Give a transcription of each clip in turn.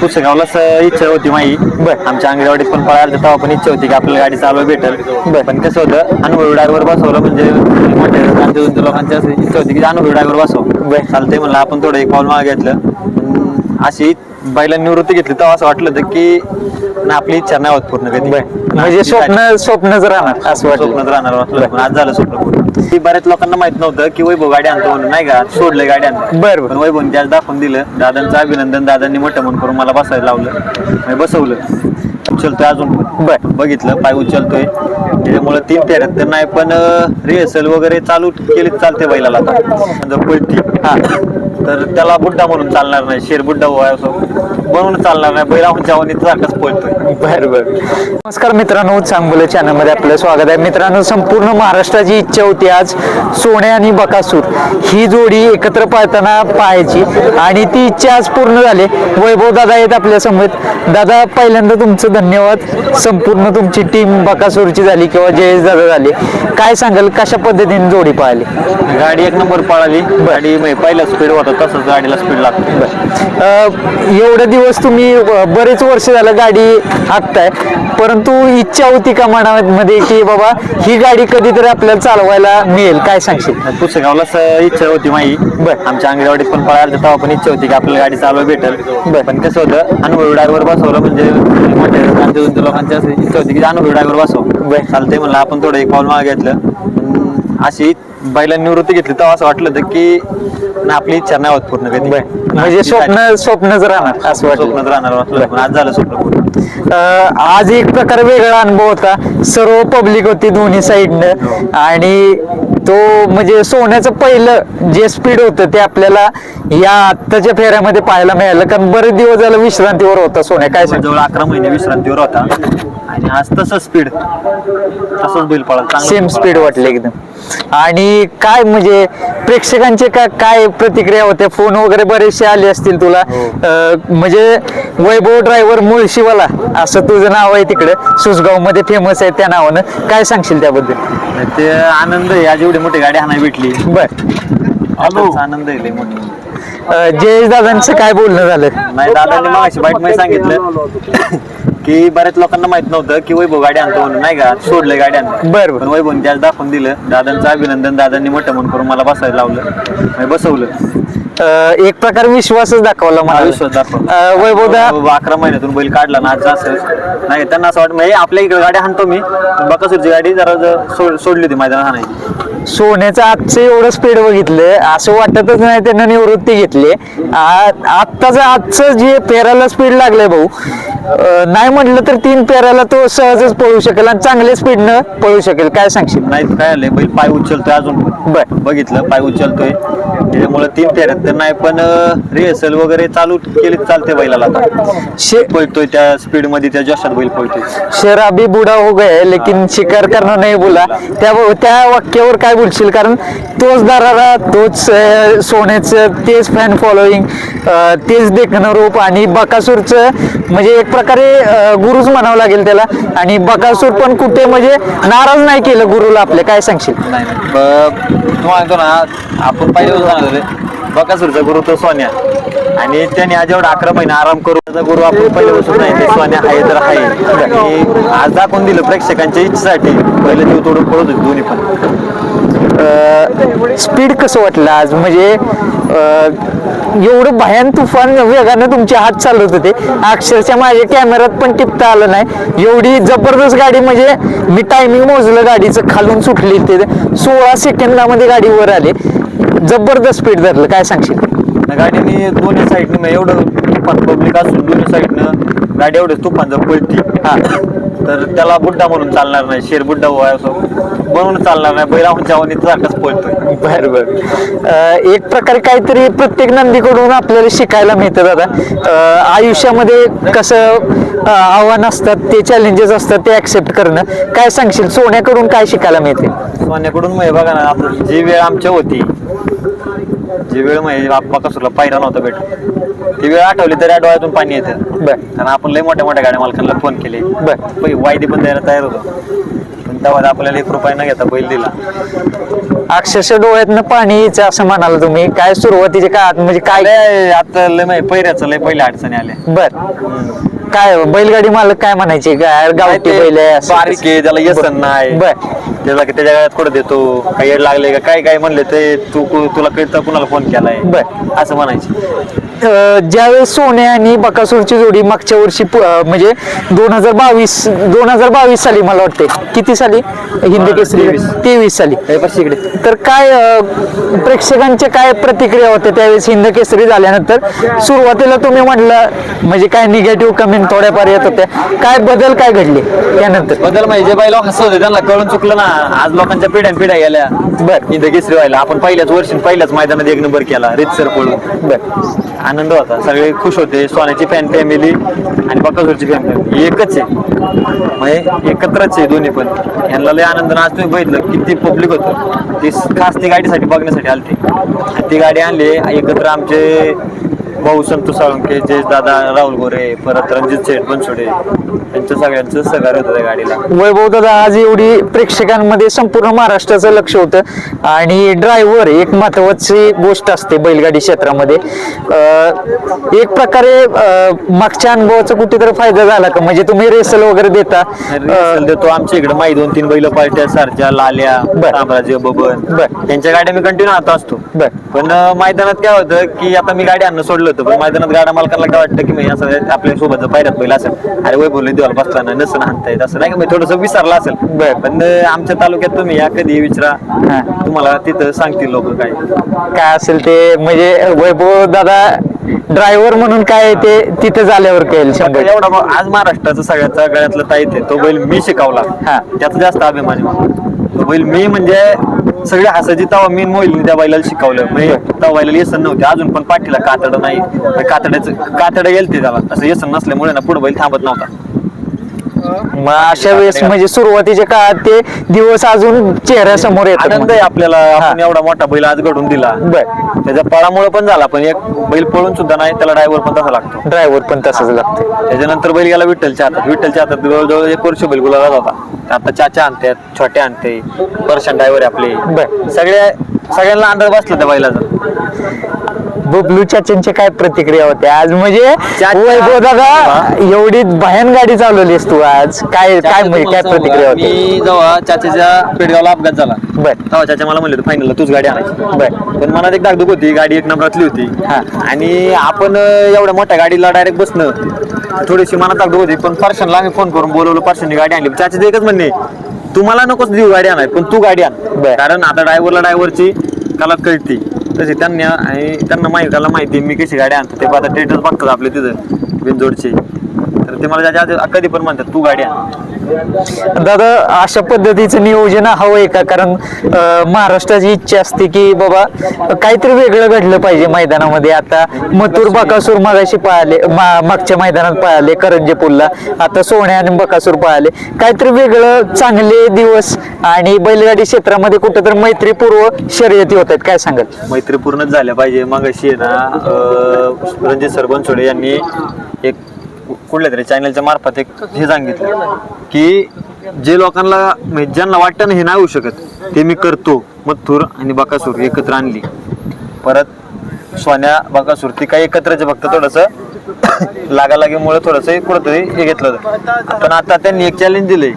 पुस्तकावलाच इच्छा होती माझी बर. आमच्या अंगणवाडीत पण पळायला तेव्हा पण इच्छा होती की आपल्याला गाडी चालवा भेटेल बर. पण कसं होतं अनुभवी ड्रायव्हर बसवलं म्हणजे मोठ्या आमच्या उंच लोकांची असं इच्छा होती की अनुभवी ड्रायव्हर बसव बर. चालतंय म्हणलं आपण थोडं एक पाऊल मागे घेतलं अशी बैला निवृत्ती घेतली तेव्हा असं वाटलं होतं की ना आपली इच्छा नाही होत पूर्ण कधी. म्हणजे स्वप्न स्वप्नच राहणार असं वाटलं. स्वप्नात राहणार वाटलं. पण आज झालं स्वप्न पूर्ण. ती बऱ्याच लोकांना माहीत नव्हतं की वैभव गाडी आणतो म्हणून नाही का? सोडलंय गाडी आणतो बरं, बरं. पण वैभवने त्याच दाखवून दिलं. दादांचं अभिनंदन दादांनी मोठं म्हणून करून मला बसायला लावलं. आणि बसवलं. उचलतोय अजून. बर. बघितलं पाय उचलतोय. त्याच्यामुळे तीन फेऱ्यात तर नाही पण रिहर्सल वगैरे चालू केली चालते बैलाला आता. समजा पळती. हा. तर त्याला बुड्डा म्हणून चालणार नाही. शेर बुड्डा असं. म्हणून चालणार नाही. बैला जाऊन सारखाच पळतोय. बर बर. नमस्कार मित्रांनो चांगलं चॅनलमध्ये आपलं स्वागत आहे. मित्रांनो संपूर्ण महाराष्ट्राची इच्छा होती आज सोने आणि बकासूर. ही जोडी एकत्र पाळताना पाहायची. आणि ती इच्छा आज पूर्ण झाली. वैभव दादा आहेत आपल्यासमोर दादा पहिल्यांदा तुमचं धन्यवाद. संपूर्ण तुमची टीम बकासूरची झाली किंवा जयेश दादा झाली. काय सांगाल? कशा पद्धतीने जोडी पाहिली? गाडी एक नंबर पळाली. गाडी म्हणजे पहिला स्पीड होता तसंच गाडीला स्पीड लागतो? एवढे दिवस तुम्ही अ, बरेच वर्ष झालं गाडी हाकताय. परंतु इच्छा होती का मनामध्ये की बाबा ही गाडी कधीतरी आपल्याला चालवायला मिळेल? काय सांगशील? पुस्तकावलाच इच्छा होती माझी बर. आमच्या अंगणवाडीत पण पळायला तेव्हा पण इच्छा होती की आपल्याला गाडी चालवा भेटेल. बर. पण कसं होतं अनुभवी ड्रायव्हर बसवलं म्हणजे मोठ्या उंच लोकांची इच्छा होती की अनुभवी ड्रायव्हर बसव बर. चालतंय म्हणलं आपण थोडं एक पाऊल मागे घेतलं. पण अशी बैला निवृत्ती घेतली तेव्हा असं वाटलं होतं की ना आपली इच्छा नाही होत पूर्ण कधी. म्हणजे स्वप्न स्वप्नच राहणार असं वाटलं. स्वप्नात राहणार वाटलं पण आज झालं स्वप्न पूर्ण. अ, आज एक प्रकारे वेगळा अनुभव होता. सर्व पब्लिक होती दोन्ही साईडनं आणि तो म्हणजे सोन्याचं पहिलं जे स्पीड होतं ते आपल्याला या आत्ताच्या फेऱ्यामध्ये पाहायला मिळालं. कारण बरेच दिवस झालं विश्रांतीवर होता सोन्या. काय सांग जवळ अकरा महिने विश्रांतीवर होता. आणि आज तसंच स्पीड तसंच बैल पळाला. सेम स्पीड वाटले एकदम. आणि काय म्हणजे प्रेक्षकांचे का काय प्रतिक्रिया होत्या फोन वगैरे बरेचसे आले असतील तुला. अं, म्हणजे वैभव ड्रायव्हर मुळशीवाला असं तुझं नाव आहे तिकडे. सुसगावमध्ये फेमस आहे त्या नावानं. काय सांगशील त्याबद्दल? ते आनंद आहे. आज एवढी मोठी गाडी हाणाय भेटली. बर. आनंद आहे लय मोठी. अं, जयेश दादांचं काय बोलणं झालं? नाही दादांनी मग बाईटमध्ये सांगितलं. की बऱ्याच लोकांना माहीत नव्हतं की वैभव गाडी आणतो म्हणून नाही का? सोडलंय गाडी आणतो बर बर. पण वैभवने त्याच दाखवून दिलं. दादांचं अभिनंदन दादांनी मोठं म्हणून करून मला बसायला लावलं आणि बसवलं. अं, एक प्रकार विश्वासच दाखवला मला. विश्वास दाखवला. वैभव बाबा अकरा महिन्यातून बैल काढला ना आज असं. नाही त्यांना असं वाटतं म्हणजे आपल्या इकडे गाडी हाणतो मी. बकासूरची गाडी जरा ज- सोड- सोडली होती मैदानात हाणायची. सोन्याचं आजचं एवढं स्पीड बघितलं असं वाटतच नाही त्यांना निवृत्ती घेतली. आ- आत्ताचं आजचं जे पेराला स्पीड लागलंय भाऊ नाही म्हटलं तर तीन पेराला तो सहजच पळू शकेल आणि चांगल्या स्पीडनं पळू शकेल. काय सांगशील? नाही काय आलंय? बैल पाय उचलतोय अजून. बर. बघितलं पाय उचलतोय. त्याच्यामुळे तीन फेऱ्यात तर नाही पण रिहर्सल वगैरे चालू केली चालते बैलाला आता. शे पळतोय त्या स्पीडमध्ये त्या जोशात बैल पळतोय. शेर अभी बुडा हो गए लेकिन शिकार करना नाही बोला त्या त्या वाक्यावर काय बोलशील? कारण तोच दरारा तोच अं, सोन्याचं तेच फॅन फॉलोईंग तेच देखणं रूप आणि बकासूरचं म्हणजे एक प्रकारे अं, गुरुच म्हणावं लागेल त्याला. आणि बकासूर पण कुठे म्हणजे नाराज नाही केलं गुरुला आपल्या. काय सांगशील? तू म्हणतो ना आपण पहिले सांगतो रे बकासूरचा गुरु तो सोन्या. आणि त्याने आज एवढा अकरा महिने आराम करू त्याचा गुरु आपण पहिले बसून नाही ते सोन्या आहे तर आहे. आणि आज दाखवून दिलं प्रेक्षकांच्या इच्छेसाठी. पहिले जीव तोडून पळत होते दोन्ही पण. स्पीड कसं वाटलं आज? म्हणजे एवढं भयान तुफान वेगानं तुमचे हात चालवत होते. अक्षरशः माझ्या कॅमेऱ्यात पण टिपता आलं नाही. एवढी जबरदस्त गाडी म्हणजे मी टायमिंग मोजलं गाडीचं खालून सुटली ते. सोळा सेकंदामध्ये गाडी वर आली. जबरदस्त स्पीड धरलं. काय सांगशील? त्या गाडीने दोन्ही साईडने एवढं तुफान पब्लिक असून दोन्ही साईडनं गाडी एवढं तुफान जर पळती हा. तर त्याला बुड्डा म्हणून चालणार नाही. शेर बुड्डा असं म्हणून चालणार नाही. बैलाहून जाऊन सारखाच पळतोय. बर बर. एक प्रकारे काहीतरी प्रत्येक नंदीकडून आपल्याला शिकायला मिळतं दादा. आयुष्यामध्ये कसं आव्हान असतात ते चॅलेंजेस असतात ते ऍक्सेप्ट करणं. काय सांगशील? सोन्याकडून काय शिकायला मिळते सोन्याकडून मग हे बघा ना जी वेळ आमच्या होती जी वेळ म्हणजे बाप्पा कसुरला पायरा नव्हता भेट ती वेळ आठवली तरी या डोळ्यातून पाणी येतं. बर. कारण आपण लय मोठ्या मोठ्या गाड्या मालकांना फोन केले. बर. पै- वायदे पण द्यायला तयार होतो. पण आणि तेव्हा आपल्याला एक रुपया न घेता बैल दिला. अक्षरशः डोळ्यातनं पाणी यायचं असं म्हणाल तुम्ही. काय सुरुवातीच्या काळात म्हणजे काय आता लय माहिती पैऱ्याचं लय पहिल्या अडचणी आल्या. बर. काय बैलगाडी मालक काय म्हणायचे? काय गावठी बैल आहे असं बारीक आहे त्याला व्यसन नाही. बर. त्याला त्याच्या गळ्यात कुठं देतो? काही येड लागले का? काय काय म्हणले ते? तू कु- तुला कळतं कुणाला फोन केलाय? बर. असं म्हणायचे. अं, ज्यावेळेस सोने आणि बकासूरची जोडी मागच्या वर्षी पु- अं, म्हणजे दोन हजार बावीस दोन हजार बावीस साली मला वाटते. किती साली? हिंदी केसरी तेवीस. तेवीस साली. इकडे. तर काय अं, प्रेक्षकांच्या काय प्रतिक्रिया होत्या त्यावेळेस हिंद केसरी झाल्यानंतर? सुरुवातीला तुम्ही म्हटलं म्हणजे काय निगेटिव्ह कमेंट थोड्याफार येत होत्या. काय बदल काय घडले त्यानंतर? बदल म्हणजे बैल हसत होते त्यांना कळून चुकलं ना. आज लोकांच्या पिढ्यान पिढ्या गेल्या. बर. इथं केसरी व्हायला. आपण पहिल्याच वर्षी पहिल्याच मैदानात एक नंबर केला रितसर पळून. बर. आनंद होता. सगळे खुश होते. सोन्याची फॅन फॅमिली आणि बकासूरची फॅन फॅमिली एकच आहे. म्हणजे एकत्रच आहे दोन्ही पण. यांना लय आनंद आणि आज तुम्ही बघितलं किती पब्लिक होतं. ती खास ती गाडीसाठी बघण्यासाठी आलते. आणि ती गाडी आणली एकत्र आमचे भाऊ संतोष साळुंके जयेश दादा राहुल गोरे परत रणजित शेठ बनसोडे यांचं सगळ्यांचं सहकार्य होतं त्या गाडीला. वैभव दादा आज एवढी प्रेक्षकांमध्ये संपूर्ण महाराष्ट्राचं लक्ष होतं. आणि ड्रायव्हर एक महत्वाची गोष्ट असते बैलगाडी क्षेत्रामध्ये. अं, एक प्रकारे अं, मागच्या अनुभवाचा कुठेतरी फायदा झाला का? म्हणजे तुम्ही रेसल वगैरे देता. रिहर्सल देतो. आमच्या इकडे माई दोन तीन बैल पार्ट्या सारख्या लाल्या बर. साम्राज्य बबन. बर. त्यांच्या गाड्या मी कंटिन्यू आता असतो. बर. पण अं, मैदानात काय होतं की आता मी गाडी आणणं सोडलं होतं पण मैदानात गाडा मालकाला काय वाटतं की म्हणजे असं आपल्यासोबत पायऱ्यात बैल असेल अरे वय बोलले देवाला बसला ना नसं हाणता येत असं नाही का थोडस विसरला असेल बर. पण आमच्या तालुक्यात तुम्ही या कधी विचारा. तुम्हाला तिथं सांगतील लोक काय काय असेल ते म्हणजे वैभव दादा ड्रायव्हर म्हणून काय ते तिथे झाल्यावर कळेल शंभर. एवढा आज महाराष्ट्राचा सगळ्याचा गळ्यातला ताईत आहे तो बैल मी शिकवला. हा. त्याचा जास्त अभिमान आहे तो बैल मी म्हणजे सगळे हसायची तवा मी मोहिल त्या बैलाला शिकवलं. म्हणजे तवा बैलाला येसन नव्हते अजून पण पाठीला कातड नाही. कातड्याचं कातड गेलते त्याला. असं येसन नसल्यामुळे ना पुढे बैल थांबत नव्हता. मग अशा वेळेस म्हणजे सुरुवातीच्या काळात ते दिवस अजून चेहऱ्यासमोर येतात आनंद आहे आपल्याला. आपण एवढा मोठा बैल आज घडून दिला. बर. त्याच्या पळामुळे पण झाला पण एक बैल पळून सुद्धा नाही त्याला ड्रायव्हर पण तसा लागतो. ड्रायव्हर पण तसंच लागतं. त्याच्यानंतर बैल गेला विठ्ठलच्या हातात. विठ्ठलच्या हातात जवळजवळ एक वर्ष बैल गुलाला होता. आता चाचा आणतात छोटे आणते पर्शन ड्रायव्हर आपले. बर. सगळ्या सगळ्यांना अंदाज बसला त्या बैलाचा. बबलू चाचांच्या काय प्रतिक्रिया होत्या आज म्हणजे चाचा- वैभव दादा एवढी भयान गाडी चालवलीस तू आज. काय काय म्हणजे काय प्रतिक्रिया होती? मी जेव्हा चाच्याच्या पेडगावला अपघात झाला बर. तेव्हा चाचा मला म्हणले फायनल तूच गाडी आणायची. बर. पण मनात एक दागदुख होती गाडी एक नंबरातली होती. हा. आणि आपण अं, एवढ्या मोठ्या गाडीला डायरेक्ट बसणं थोडीशी मनात दागदुख होती पण पार्शनला आम्ही फोन करून बोलवलं पार्शननी गाडी आणली. चाच्याचं एकच म्हणणे तुम्हाला नकोच देऊ गाडी आणाय पण तू गाडी आण. बर. कारण आता ड्रायव्हरला ड्रायव्हरची कला कळते. तसे त्यांना आणि त्यांना माहिती त्याला माहिती मी कशी गाडी आणतो. ते आता टेटच बघतात आपले तिथं बिनजोडचे. तर ते मला त्याच्या आधी कधी पण म्हणतात तू गाडी आण. दादा अशा पद्धतीचं नियोजन हवंय का? कारण महाराष्ट्राची इच्छा असते की बाबा काहीतरी वेगळं घडलं पाहिजे मैदानामध्ये. आता मथुर बकासूर मगाशी पळाले मा- मागच्या मैदानात पळाले करंजे पुलला आता सोन्या आणि बकासूर पळाले काहीतरी वेगळं चांगले दिवस आणि बैलगाडी क्षेत्रामध्ये कुठं तर मैत्रीपूर्व शर्यती होत आहेत काय सांगाल? मैत्रीपूर्णच झाल्या पाहिजे. मग ना रणजित सरबनसोडे यांनी एक कुठल्या तरी चॅनलच्या मार्फत एक हे सांगितलं की जे लोकांना म्हणजे ज्यांना वाटतं ना हे नाही होऊ शकत ते मी करतो. मथुर आणि बकासूर एकत्र आणली. परत सोन्या बकासूर ती काही एकत्रच फक्त थोडंसं लागालागीमुळे थोडंसं कुठंतरी हे घेतलं होतं. पण आता त्यांनी एक चॅलेंज दिलंय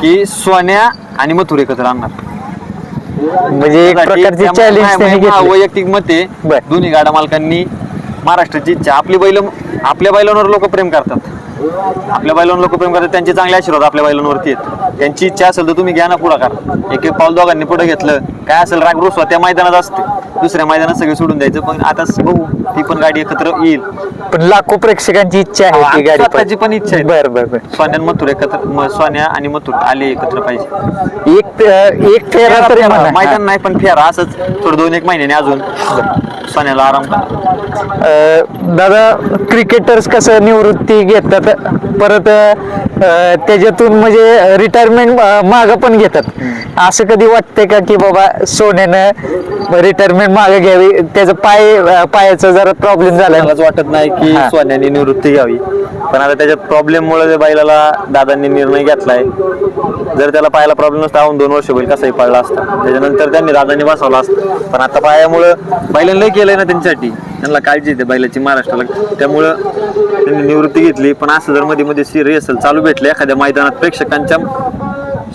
की सोन्या आणि मथुर एकत्र आणणार. म्हणजे एक प्रकारचे त्यामुळे चॅलेंज वैयक्तिक मत. दोन्ही गाडा मालकांनी महाराष्ट्राची इच्छा आपली बैल आपल्या बैलांवर लोक प्रेम करतात. आपल्या बैलांवर लोक प्रेम करतात त्यांचे चांगले आशीर्वाद आपल्या बैलांवरती आहेत. त्यांची इच्छा असेल तर तुम्ही घ्या ना पुढाकार. एक एक पाऊल दोघांनी पुढे घेतलं काय असेल राग रुसवा त्या मैदानात असते. दुसऱ्या मैदानात सगळे सोडून द्यायचं पण आता बघू ती पण गाडी एकत्र येईल. पण लाखो प्रेक्षकांची इच्छा आहे ती गाडी स्वतःची पण. इच्छा आहे. बर बर बर. सोन्या आणि मथुर एकत्र म- सोन्या आणि मथुर आले एकत्र पाहिजे. एक एक फेरा तरी म्हणा. मैदान नाही पण फेरा असंच थोडं दोन एक महिन्याने अजून. सोन्याला आराम करा. अं, दादा क्रिकेटर्स कसं निवृत्ती घेतात? परत परत अं, त्याच्यातून म्हणजे रिटायरमेंट मागं पण घेतात. असं कधी वाटतंय का की बाबा सोन्यानं रिटायरमेंट मागे घ्यावी. त्याचा पाय पायाचा जरा प्रॉब्लेम झाला. मलाच वाटत नाही की. सोन्याने निवृत्ती घ्यावी. पण आता त्याच्या प्रॉब्लेम मुळे बैलाला दादांनी निर्णय घेतलाय. जर त्याला पायाला प्रॉब्लेम नसता होऊन दोन वर्ष बैल कसाही पडला असता. त्याच्यानंतर त्यांनी दादांनी बसवला असता. पण आता पायामुळं बैलांना लय केलंय ना त्यांच्यासाठी. त्यांना काळजी येते बैलाची महाराष्ट्राला. त्यामुळं त्यांनी निवृत्ती घेतली. पण असं जर मध्ये मध्ये सिरियस चालू भेटलं एखाद्या मैदानात प्रेक्षकांच्या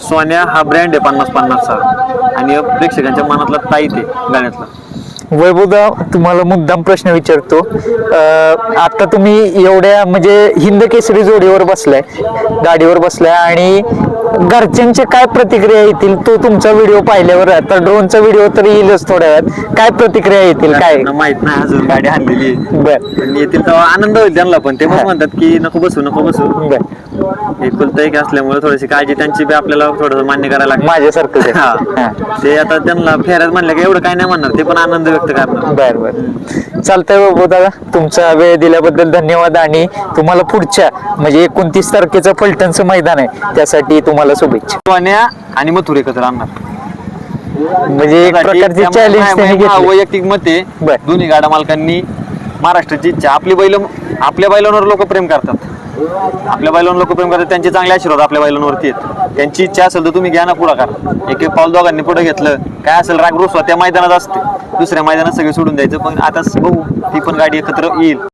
सोन्या हा ब्रँड आहे पन्नास पन्नासचा. आणि प्रेक्षकांच्या मनातला ताई ते गाण्यातला. वैभवदा तुम्हाला मुद्दाम प्रश्न विचारतो. अं, आता तुम्ही एवढ्या म्हणजे हिंद केसरी जोडीवर बसलाय गाडीवर बसलाय आणि घरच्यांच्या काय प्रतिक्रिया येतील? तो तुमचा व्हिडिओ पाहिल्यावर आता ड्रोनचा व्हिडिओ तर येईलच थोड्या वेळात काय प्रतिक्रिया येतील? काय? त्यांना माहीत नाही अजून गाडी आणलेली आहे. बर. पण येतील तेव्हा आनंद होईल त्यांना पण. ते पण म्हणतात की नको बसू नको बसू. बर. एकुलता एक असल्यामुळे थोडीशी काळजी त्यांची बी आपल्याला थोडस मान्य करायला लागते. माझ्यासारखंच आहे. हा. हा. ते आता त्यांना फेऱ्यात म्हणलं की एवढं काय नाही म्हणणार. ते पण आनंद व्यक्त करणार. बर बर. चालतंय बाबू दादा तुमचा वेळ दिल्याबद्दल धन्यवाद आणि तुम्हाला पुढच्या म्हणजे एकोणतीस तारखेचं फलटणचं मैदान आहे त्यासाठी तुम्हाला शुभेच्छा. सोन्या आणि मथुर एकत्र आणणार. म्हणजे एक प्रकारचे चॅलेंज त्यांनी घेतले. वैयक्तिक मत बर. दोन्ही गाडा मालकांनी महाराष्ट्राची इच्छा. आपली बैल आपल्या बैलांवर लोक प्रेम करतात. आपल्या बैलांवर लोक प्रेम करतात. त्यांचे चांगले आशीर्वाद आपल्या बैलांवरती आहेत. त्यांची इच्छा असेल तर तुम्ही घ्या ना पुढाकार. एक एक पाऊल दोघांनी पुढे घेतलं. काय असेल राग रुसवा त्या मैदानात असते दुसऱ्या मैदानात सगळे सोडून द्यायचं पण आता बघू ती पण गाडी एकत्र येईल.